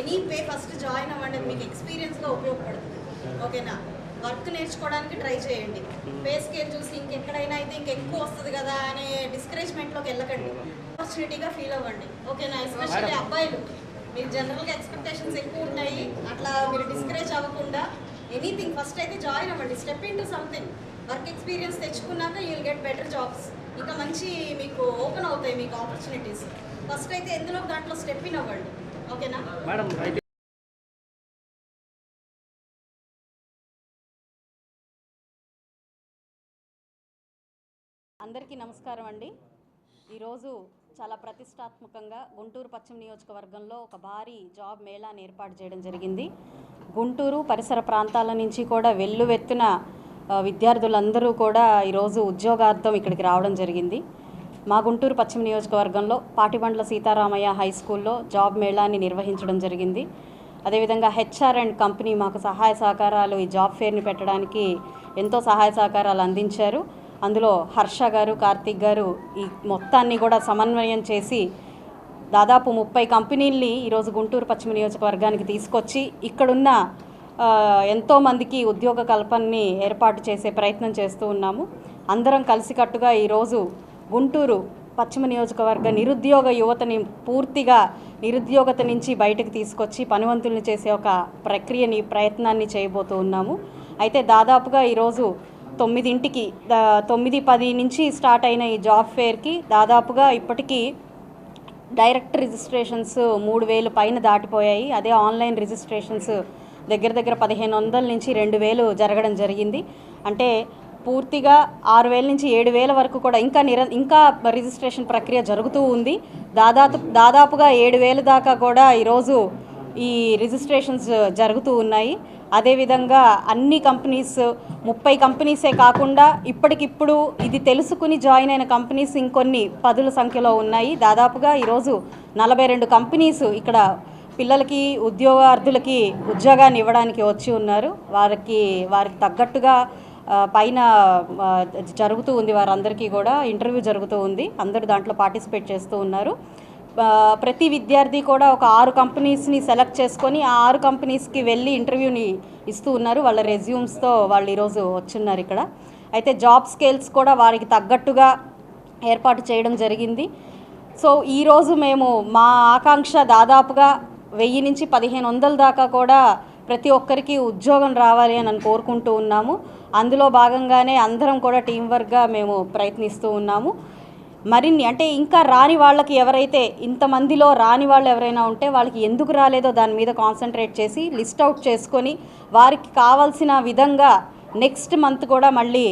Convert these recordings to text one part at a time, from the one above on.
Any pay first join అవ్వండి మీకు ఎక్స్పీరియన్స్గా ఉపయోగపడుతుంది. ఓకేనా? వర్క్ నేర్చుకోవడానికి ట్రై చేయండి. పే స్కేల్ చూసి ఇంకెక్కడైనా అయితే ఇంకెక్కువ వస్తుంది కదా అనే డిస్కరేజ్మెంట్లోకి వెళ్ళకండి. ఆపర్చునిటీగా ఫీల్ అవ్వండి. ఓకేనా? ఎస్పెషల్లీ అబ్బాయిలు. మీరు జనరల్గా ఎక్స్పెక్టేషన్స్ ఎక్కువ ఉంటాయి. అట్లా మీరు డిస్కరేజ్ అవ్వకుండా ఎనీథింగ్ ఫస్ట్ అయితే జాయిన్ అవ్వండి. Step in to something. Work experience తెచ్చుకున్నాక you will get better jobs. ఇంకా మంచి మీకు ఓపెన్ అవుతాయి మీకు ఆపర్చునిటీస్. ఫస్ట్ అయితే ఎందులో దాంట్లో స్టెప్ ఇన్ అవ్వండి. మేడం అయితే అందరికీ నమస్కారం అండి. ఈరోజు చాలా ప్రతిష్టాత్మకంగా గుంటూరు పశ్చిమ నియోజకవర్గంలో ఒక భారీ జాబ్ మేళాని ఏర్పాటు చేయడం జరిగింది. గుంటూరు పరిసర ప్రాంతాల నుంచి కూడా వెల్లువెత్తున విద్యార్థులందరూ కూడా ఈరోజు ఉద్యోగార్థం ఇక్కడికి రావడం జరిగింది. మా గుంటూరు పశ్చిమ నియోజకవర్గంలో పాటిబండ్ల సీతారామయ్య హై స్కూల్లో జాబ్ మేళాని నిర్వహించడం జరిగింది. అదేవిధంగా హెచ్ఆర్ అండ్ కంపెనీ మాకు సహాయ సహకారాలు ఈ జాబ్ ఫేర్ని పెట్టడానికి ఎంతో సహాయ సహకారాలు అందించారు. అందులో హర్ష గారు కార్తీక్ గారు ఈ మొత్తాన్ని కూడా సమన్వయం చేసి దాదాపు ముప్పై కంపెనీల్ని ఈరోజు గుంటూరు పశ్చిమ నియోజకవర్గానికి తీసుకొచ్చి ఇక్కడున్న ఎంతోమందికి ఉద్యోగ కల్పనని ఏర్పాటు చేసే ప్రయత్నం చేస్తూ ఉన్నాము. అందరం కలిసికట్టుగా ఈరోజు గుంటూరు పశ్చిమ నియోజకవర్గ నిరుద్యోగ యువతని పూర్తిగా నిరుద్యోగత నుంచి బయటకు తీసుకొచ్చి పనివంతులను చేసే ఒక ప్రక్రియని ప్రయత్నాన్ని చేయబోతూ ఉన్నాము. అయితే దాదాపుగా ఈరోజు తొమ్మిదింటికి తొమ్మిది పది నుంచి స్టార్ట్ అయిన ఈ జాబ్ ఫేర్కి దాదాపుగా ఇప్పటికీ డైరెక్ట్ రిజిస్ట్రేషన్స్ మూడు వేలు పైన దాటిపోయాయి. అదే ఆన్లైన్ రిజిస్ట్రేషన్స్ దగ్గర దగ్గర పదిహేను వందల నుంచి రెండు వేలు జరగడం జరిగింది. అంటే పూర్తిగా ఆరు వేల నుంచి ఏడు వేల వరకు కూడా ఇంకా నిర ఇంకా రిజిస్ట్రేషన్ ప్రక్రియ జరుగుతూ ఉంది. దాదాపు దాదాపుగా ఏడు వేల దాకా కూడా ఈరోజు ఈ రిజిస్ట్రేషన్స్ జరుగుతూ ఉన్నాయి. అదేవిధంగా అన్ని కంపెనీస్ ముప్పై కంపెనీసే కాకుండా ఇప్పటికిప్పుడు ఇది తెలుసుకుని జాయిన్ అయిన కంపెనీస్ ఇంకొన్ని పదుల సంఖ్యలో ఉన్నాయి. దాదాపుగా ఈరోజు నలభై రెండు కంపెనీస్ ఇక్కడ పిల్లలకి ఉద్యోగార్థులకి ఉద్యోగాన్ని ఇవ్వడానికి వచ్చి ఉన్నారు. వారికి వారికి తగ్గట్టుగా పైన జరుగుతూ ఉంది. వారందరికీ కూడా ఇంటర్వ్యూ జరుగుతూ ఉంది. అందరూ దాంట్లో పార్టిసిపేట్ చేస్తూ ఉన్నారు. ప్రతి విద్యార్థి కూడా ఒక ఆరు కంపెనీస్ని సెలెక్ట్ చేసుకొని ఆ ఆరు కంపెనీస్కి వెళ్ళి ఇంటర్వ్యూని ఇస్తూ ఉన్నారు. వాళ్ళ రెజ్యూమ్స్తో వాళ్ళు ఈరోజు వచ్చున్నారు ఇక్కడ. అయితే జాబ్ స్కేల్స్ కూడా వారికి తగ్గట్టుగా ఏర్పాటు చేయడం జరిగింది. సో ఈరోజు మేము మా ఆకాంక్ష దాదాపుగా వెయ్యి నుంచి పదిహేను వందల దాకా కూడా ప్రతి ఒక్కరికి ఉద్యోగం రావాలి అని అని కోరుకుంటూ ఉన్నాము. అందులో భాగంగానే అందరం కూడా టీం వర్క్గా మేము ప్రయత్నిస్తూ ఉన్నాము. మరిన్ని అంటే ఇంకా రాని వాళ్ళకి ఎవరైతే ఇంతమందిలో రాని వాళ్ళు ఎవరైనా ఉంటే వాళ్ళకి ఎందుకు రాలేదో దాని మీద కాన్సన్ట్రేట్ చేసి లిస్ట్ అవుట్ చేసుకొని వారికి కావాల్సిన విధంగా నెక్స్ట్ మంత్ కూడా మళ్ళీ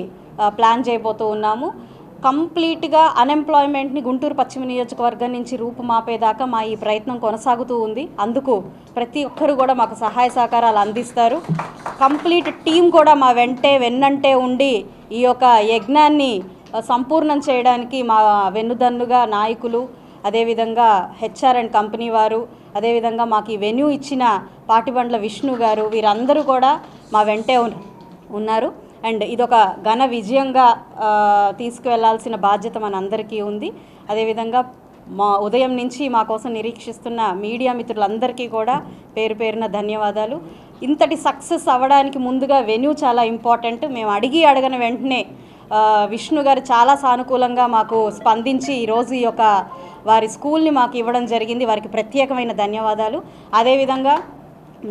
ప్లాన్ చేయబోతూ ఉన్నాము. కంప్లీట్గా అన్ఎంప్లాయ్మెంట్ని గుంటూరు పశ్చిమ నియోజకవర్గం నుంచి రూపుమాపేదాకా మా ఈ ప్రయత్నం కొనసాగుతూ ఉంది. అందుకు ప్రతి ఒక్కరు కూడా మాకు సహాయ సహకారాలు అందిస్తారు. కంప్లీట్ టీం కూడా మా వెంటే వెన్నంటే ఉండి ఈ యొక్క యజ్ఞాన్ని సంపూర్ణం చేయడానికి మా వెన్నుదన్నుగా నాయకులు అదేవిధంగా హెచ్ఆర్ అండ్ కంపెనీ వారు అదేవిధంగా మాకు ఈ వెన్యూ ఇచ్చిన పాటిబండ్ల విష్ణు గారు వీరందరూ కూడా మా వెంటే ఉన్నారు. అండ్ ఇదొక ఘన విజయంగా తీసుకువెళ్ళాల్సిన బాధ్యత మనందరికీ ఉంది. అదేవిధంగా మా ఉదయం నుంచి మా కోసం నిరీక్షిస్తున్న మీడియా మిత్రులందరికీ కూడా పేరు పేరున ధన్యవాదాలు. ఇంతటి సక్సెస్ అవ్వడానికి ముందుగా వెన్యూ చాలా ఇంపార్టెంట్. మేము అడిగి అడగన వెంటనే విష్ణు గారు చాలా సానుకూలంగా మాకు స్పందించి ఈరోజు ఈ యొక్క వారి స్కూల్ని మాకు ఇవ్వడం జరిగింది. వారికి ప్రత్యేకమైన ధన్యవాదాలు. అదేవిధంగా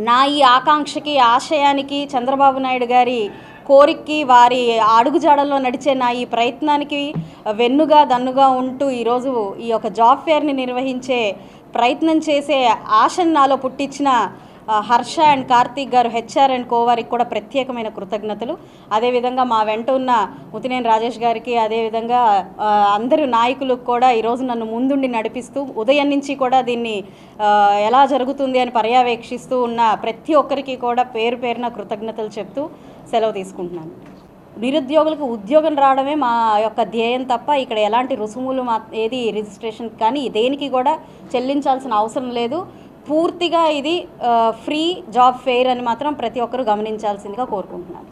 నా ఈ ఆకాంక్షకి ఆశయానికి చంద్రబాబు నాయుడు గారి కోరికకి వారి అడుగుజాడల్లో నడిచే నా ఈ ప్రయత్నానికి వెన్నుగా దన్నుగా ఉంటూ ఈరోజు ఈ యొక్క జాబ్ ఫేర్ని నిర్వహించే ప్రయత్నం చేసే ఆశను నాలో పుట్టించిన హర్ష అండ్ కార్తీక్ గారు హెచ్ఆర్ అండ్ కోవారికి కూడా ప్రత్యేకమైన కృతజ్ఞతలు. అదేవిధంగా మా వెంట ఉన్న ముతినేని రాజేష్ గారికి అదేవిధంగా అందరి అందరు నాయకులకు కూడా ఈరోజు నన్ను ముందుండి నడిపిస్తూ ఉదయం నుంచి కూడా దీన్ని ఎలా జరుగుతుంది అని పర్యవేక్షిస్తూ ఉన్న ప్రతి ఒక్కరికి కూడా పేరు పేరున కృతజ్ఞతలు చెప్తూ సెలవు తీసుకుంటున్నాను. నిరుద్యోగులకు ఉద్యోగం రావడమే మా యొక్క ధ్యేయం తప్ప ఇక్కడ ఎలాంటి రుసుములు మా ఏది రిజిస్ట్రేషన్ కానీ దేనికి కూడా చెల్లించాల్సిన అవసరం లేదు. పూర్తిగా ఇది ఫ్రీ జాబ్ ఫెయిర్ అని మాత్రం ప్రతి ఒక్కరూ గమనించాల్సిందిగా కోరుకుంటున్నాను.